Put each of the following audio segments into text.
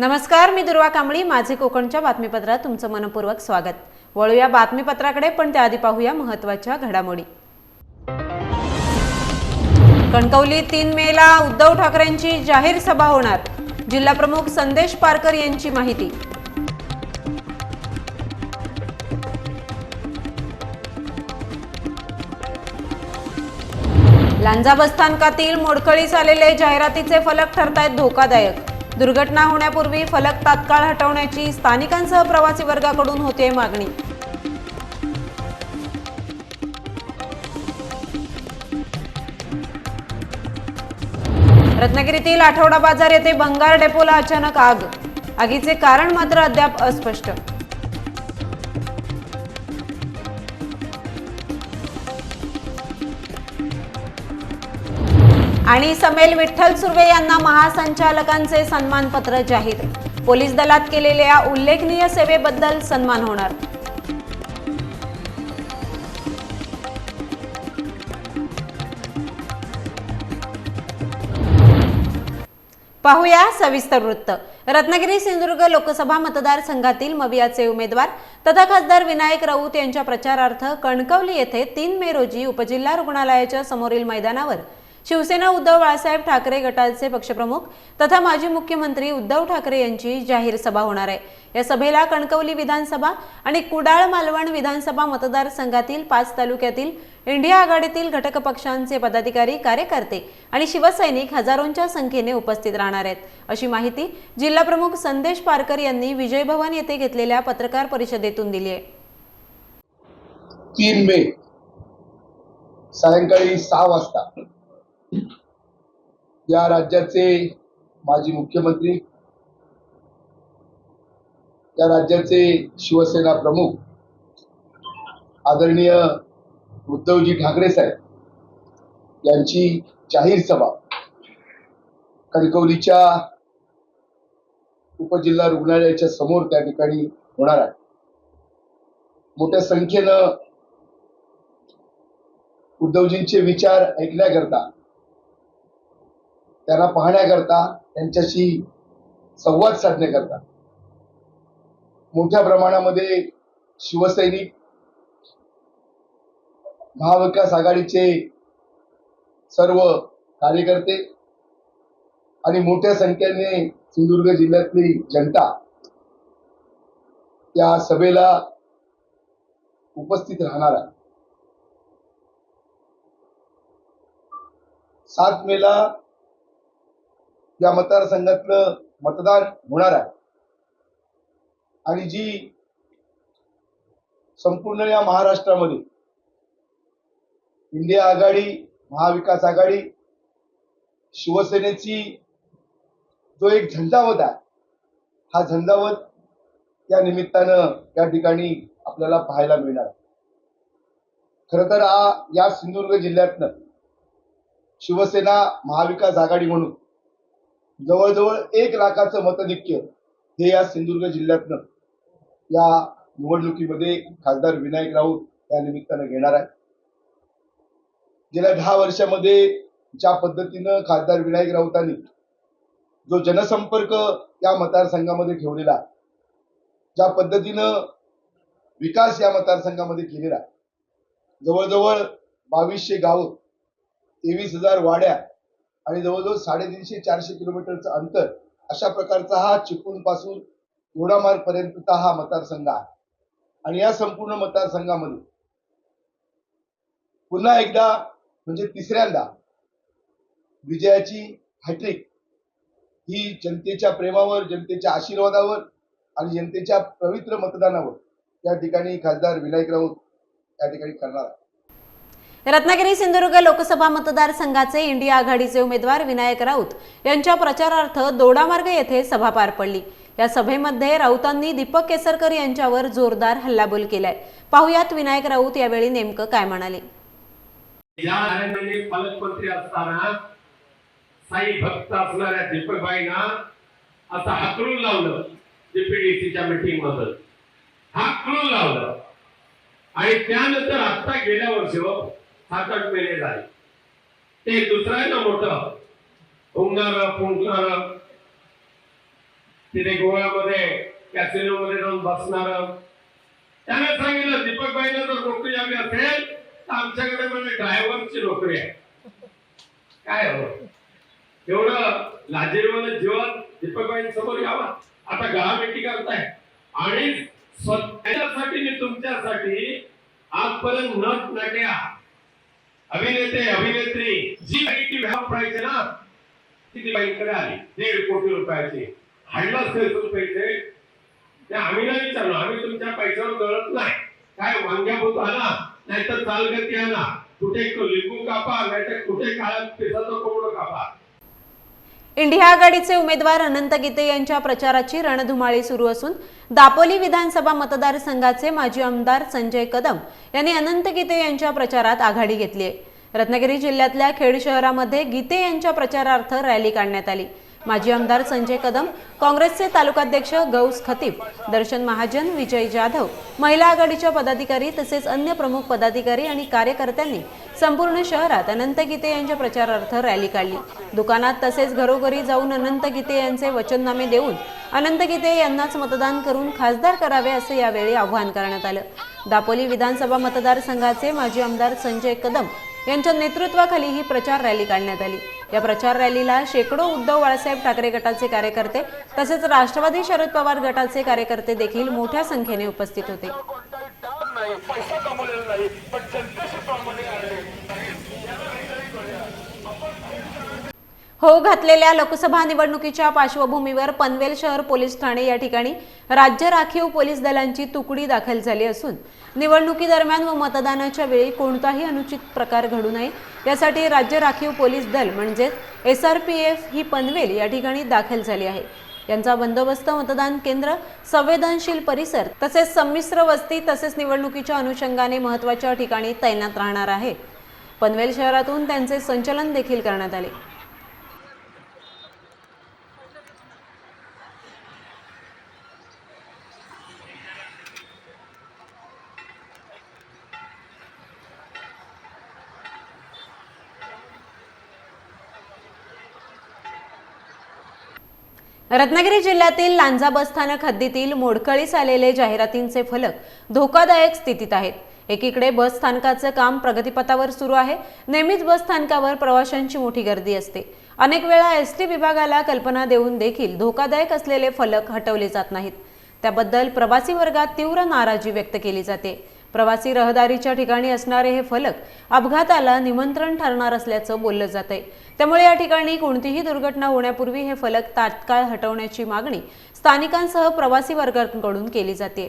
नमस्कार मी दुर्वा कांबळी. माझे कोकणच्या बातमीपत्रात तुमचं मनपूर्वक स्वागत. वळूया बातमीपत्राकडे पण त्याआधी पाहूया महत्त्वाच्या घडामोडी. कणकवली तीन मेला उद्धव ठाकरेंची जाहीर सभा होणार. जिल्हाप्रमुख संदेश पारकर यांची माहिती. लांजा बसस्थानकातील मोडकळीस आलेले जाहिरातीचे फलक ठरतायत धोकादायक. दुर्घटना होण्यापूर्वी फलक तात्काळ हटवण्याची स्थानिकांसह प्रवासी वर्गाकडून होते मागणी. रत्नागिरीतील आठवडा बाजार येथे भंगार डेपोला अचानक आग. आगीचे कारण मात्र अद्याप अस्पष्ट. आणि समेल विठ्ठल सुर्वे यांना महासंचालकांचे सन्मानपत्र जाहीर. पोलीस दलात केलेल्या उल्लेखनीय सेवेबद्दल सन्मान होणार. पाहूया सविस्तर वृत्त. रत्नागिरी सिंधुदुर्ग लोकसभा मतदारसंघातील मवियाचे उमेदवार तथा खासदार विनायक राऊत यांच्या प्रचारार्थ कणकवली येथे तीन मे रोजी उपजिल्हा रुग्णालयाच्या समोरील मैदानावर शिवसेना उद्धव बाळासाहेब ठाकरे गटाचे पक्षप्रमुख तथा माजी मुख्यमंत्री उद्धव ठाकरे यांची जाहीर सभा होणार आहे. या सभेला कणकवली विधानसभा आणि कुडाळ मालवण विधानसभा मतदारसंघातील पाच तालुक्यातील इंडिया आघाडीतील घटक पक्षांचे पदाधिकारी कार्यकर्ते आणि शिवसैनिक हजारोंच्या संख्येने उपस्थित राहणार आहेत. अशी माहिती जिल्हा प्रमुख संदेश पारकर यांनी विजय भवन येथे घेतलेल्या पत्रकार परिषदेतून दिली आहे. तीन मे सायंकाळी सहा वाजता. या राज्याचे माजी मुख्यमंत्री या राज्याचे शिवसेना प्रमुख आदरणीय उद्धवजी ठाकरे साहेब यांची जाहीर सभा कणकवलीच्या उपजिल्हा रुग्णालयाच्या समोर त्या ठिकाणी होणार आहे. मोठ्या संख्येनं उद्धवजींचे विचार ऐकण्याकरता त्यांना पाहण्याकरता त्यांच्याशी संवाद साधण्याकरता. मोठ्या प्रमाणामध्ये शिवसैनिक महाविकास आघाडीचे सर्व कार्यकर्ते आणि मोठ्या संख्येने सिंधुदुर्ग जिल्ह्यातली जनता त्या सभेला उपस्थित राहणार आहे. सात मेला या मतदारसंघातलं मतदान होणार आहे. आणि जी संपूर्ण या महाराष्ट्रामध्ये इंडिया आघाडी महाविकास आघाडी शिवसेनेची जो एक झंझावत आहे हा झंझावत या निमित्तानं या ठिकाणी आपल्याला पाहायला मिळणार खर तर हा या सिंधुदुर्ग जिल्ह्यातनं शिवसेना महाविकास आघाडी म्हणून जवळजवळ एक लाखाचं मतधिक्य हे या सिंधुदुर्ग जिल्ह्यातनं या निवडणुकीमध्ये खासदार विनायक राऊत या निमित्तानं घेणार आहे गेल्या दहा वर्षामध्ये ज्या पद्धतीनं खासदार विनायक राऊतांनी जो जनसंपर्क या मतदारसंघामध्ये ठेवलेला ज्या पद्धतीनं विकास या मतदारसंघामध्ये केलेला जवळजवळ बावीसशे गावं तेवीस हजार वाड्या आणि जवळजवळ साडेतीनशे चारशे किलोमीटरचं अंतर अशा प्रकारचा हा चिपळूणपासून घोडामार्ग पर्यंतचा हा मतदारसंघ आहे. आणि या संपूर्ण मतदारसंघामध्ये पुन्हा एकदा म्हणजे तिसऱ्यांदा विजयाची हॅट्रिक ही जनतेच्या प्रेमावर जनतेच्या आशीर्वादावर आणि जनतेच्या पवित्र मतदानावर त्या ठिकाणी खासदार विनायक राऊत त्या ठिकाणी करणार रत्नागिरी सिंधुदुर्ग लोकसभा मतदारसंघाचे इंडिया आघाडीचे उमेदवार विनायक राऊत यांच्या प्रचारार्थ दोडामार्ग येथे सभा पार पडली. या सभेमध्ये राऊतांनी दीपक केसरकर यांच्यावर जोरदार हल्लाबोल केलाय. पाहुयात विनायक राऊत यावेळी नेमकं काय म्हणाले. पालकमंत्री असताना साई भक्त असणाऱ्या दीपकबाईंना असं लावलं डीपीडीसीच्या मीटिंगमध्ये लावलं. आणि त्यानंतर आता गेल्या वर्षी हो, सात आठ महिने झाले ते दुसऱ्यांना मोठं हुंगार फुंकार तिथे गोव्यामध्ये कॅसिनो मध्ये जाऊन बसणार. त्याने सांगितलं दीपक भाईला जर नोकरी हवी असेल तर आमच्याकडे म्हणजे ड्रायव्हरची नोकरी आहे. काय हो? एवढं लाजीरवानं जीवन दीपकबाईंसमोर यावा. आता गळाभेटी करताय. आणि स्वतःसाठी मी तुमच्यासाठी आजपर्यंत नट नट्या अभिनेते अभिनेत्री जी काही पाहिजे ना ती बाईकडे आली. दीड कोटी रुपयाची. हाडलं असेल पैसे. ते आम्ही नाही विचारलो. आम्ही तुमच्या पैशावर गळत नाही. काय वांग्याभूत आला? नाहीतर चालगती आला कुठे लिंबू कापा? नाहीतर कुठे काळात पिसाचं कोंबडं कापा? इंडिया आघाडीचे उमेदवार अनंत गीते यांच्या प्रचाराची रणधुमाळी सुरू असून दापोली विधानसभा मतदारसंघाचे माजी आमदार संजय कदम यांनी अनंत गीते यांच्या प्रचारात आघाडी घेतली आहे. रत्नागिरी जिल्ह्यातल्या खेड शहरामध्ये गीते यांच्या प्रचारार्थ रॅली काढण्यात आली. माजी आमदार संजय कदम काँग्रेसचे तालुकाध्यक्ष गौस खतीब दर्शन महाजन विजय जाधव महिला आघाडीच्या पदाधिकारी तसेच अन्य प्रमुख पदाधिकारी आणि कार्यकर्त्यांनी संपूर्ण शहरात अनंत गीते यांच्या प्रचारार्थ रॅली काढली. दुकानात तसेच घरोघरी जाऊन अनंत गीते यांचे वचननामे देऊन अनंत गीते यांनाच मतदान करून खासदार करावे असे यावेळी आवाहन करण्यात आलं. दापोली विधानसभा मतदारसंघाचे माजी आमदार संजय कदम यांच्या नेतृत्वाखाली ही प्रचार रॅली काढण्यात आली. या प्रचार रॅलीला शेकडो उद्धव बाळासाहेब ठाकरे गटाचे कार्यकर्ते तसेच राष्ट्रवादी शरद पवार गटाचे कार्यकर्ते देखील मोठ्या संख्येने उपस्थित होते कोणताही डाग नाही पैसा कमवलेला नाही पण जनतेशी प्रामाणिक आहे हो घातलेल्या लोकसभा निवडणुकीच्या पार्श्वभूमीवर पनवेल शहर पोलीस ठाणे या ठिकाणी राज्य राखीव पोलीस दलांची तुकडी दाखल झाली असून निवडणुकीदरम्यान व मतदानाच्या वेळी कोणताही अनुचित प्रकार घडू नये. यासाठी राज्य राखीव पोलीस दल म्हणजेच एस आर पी एफ ही पनवेल या ठिकाणी दाखल झाली आहे. यांचा बंदोबस्त मतदान केंद्र संवेदनशील परिसर तसेच संमिश्र वस्ती तसेच निवडणुकीच्या अनुषंगाने महत्त्वाच्या ठिकाणी तैनात राहणार आहे. पनवेल शहरातून त्यांचे संचलन देखील करण्यात आले. रत्नागिरी जिल्ह्यातील लांजा बसस्थानक हद्दीतील मोडकळीस आलेले जाहिरातींचे फलक धोकादायक स्थितीत आहेत. एकीकडे बस स्थानकाचं काम प्रगतीपथावर सुरू आहे. नेहमीच बस स्थानकावर प्रवाशांची मोठी गर्दी असते. अनेक वेळा एस टी विभागाला कल्पना देऊन देखील धोकादायक असलेले फलक हटवले जात नाहीत. त्याबद्दल प्रवासी वर्गात तीव्र नाराजी व्यक्त केली जाते. प्रवासी रहदारीच्या ठिकाणी असणारे हे फलक अपघाताला निमंत्रण ठरणार असल्याचं बोललं जातंय. त्यामुळे या ठिकाणी कोणतीही दुर्घटना होण्यापूर्वी हे फलक तात्काळ हटवण्याची मागणी स्थानिकांसह प्रवासी वर्गांकडून केली जाते.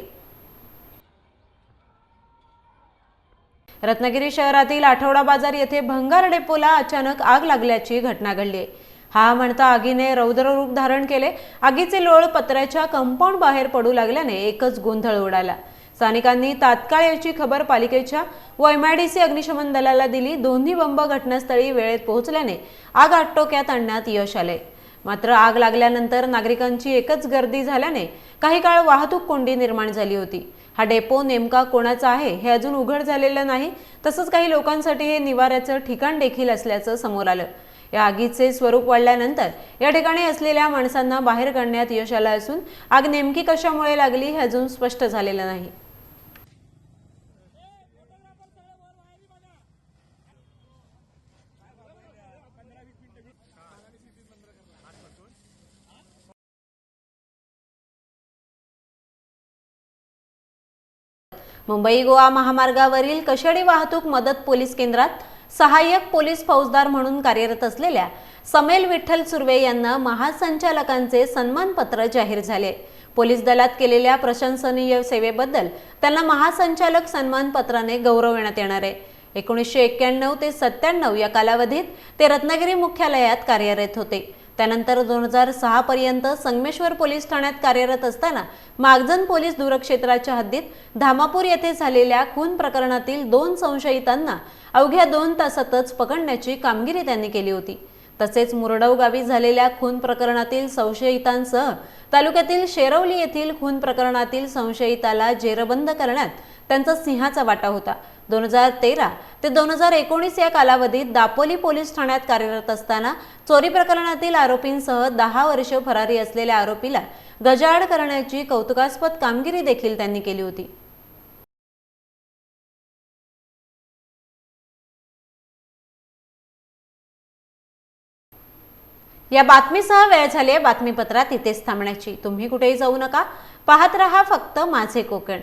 रत्नागिरी शहरातील आठवडा बाजार येथे भंगार डेपोला अचानक आग लागल्याची घटना घडली. आहे हा म्हणता आगीने रौद्र रूप धारण केले. आगीचे लोळ पत्र्याच्या कंपाऊंड बाहेर पडू लागल्याने एकच गोंधळ उडाला. स्थानिकांनी तात्काळ याची खबर पालिकेच्या व एमआयडीसी अग्निशमन दलाला दिली. दोन्ही बंब घटनास्थळी वेळेत पोहोचल्याने आग आटोक्यात आणण्यात यश आले. मात्र आग लागल्यानंतर नागरिकांची एकच गर्दी झाल्याने काही काळ वाहतूक कोंडी निर्माण झाली होती. हा डेपो नेमका कोणाचा आहे हे अजून उघड झालेलं नाही. तसंच काही लोकांसाठी हे निवाऱ्याचं ठिकाण देखील असल्याचं समोर आलं. या आगीचे स्वरूप वाढल्यानंतर या ठिकाणी असलेल्या माणसांना बाहेर काढण्यात यश आलं असून आग नेमकी कशामुळे लागली हे अजून स्पष्ट झालेलं नाही. मुंबई गोवा महामार्गावरील कशेडी वाहतूक मदत पोलीस केंद्रात सहाय्यक पोलीस फौजदार म्हणून कार्यरत असलेल्या समेल विठ्ठल सुर्वे यांना महासंचालकांचे सन्मानपत्र जाहीर झाले. पोलीस दलात केलेल्या प्रशंसनीय सेवेबद्दल त्यांना महासंचालक सन्मानपत्राने गौरवण्यात येणार आहे. एकोणीसशे एक्क्याण्णव ते सत्त्याण्णव या कालावधीत ते रत्नागिरी मुख्यालयात कार्यरत होते. त्यानंतर दोन हजार सहा पर्यंत संगमेश्वर पोलीस ठाण्यात कार्यरत असताना मागजन पोलीस दूरक्षेत्राच्या हद्दीत धामापूर येथे झालेल्या खून प्रकरणातील दोन संशयितांना अवघ्या दोन तासातच पकडण्याची कामगिरी त्यांनी केली होती. तसेच मुरडव गावी झालेल्या खून प्रकरणातील संशयितांसह तालुक्यातील शेरवली येथील खून प्रकरणातील संशयिताला जेरबंद करण्यात त्यांचा सिंहाचा वाटा होता. दोन हजार तेरा ते दोन हजार एकोणीस या कालावधीत दापोली पोलीस ठाण्यात कार्यरत असताना चोरी प्रकरणातील आरोपींसह दहा वर्ष फरारी असलेल्या आरोपीला गजाआड करण्याची कौतुकास्पद कामगिरी देखील त्यांनी केली होती. या बातमीसह वेळ झाली आहे बातमीपत्रात इथेच थांबण्याची. तुम्ही कुठेही जाऊ नका. पाहत रहा फक्त माझे कोकण.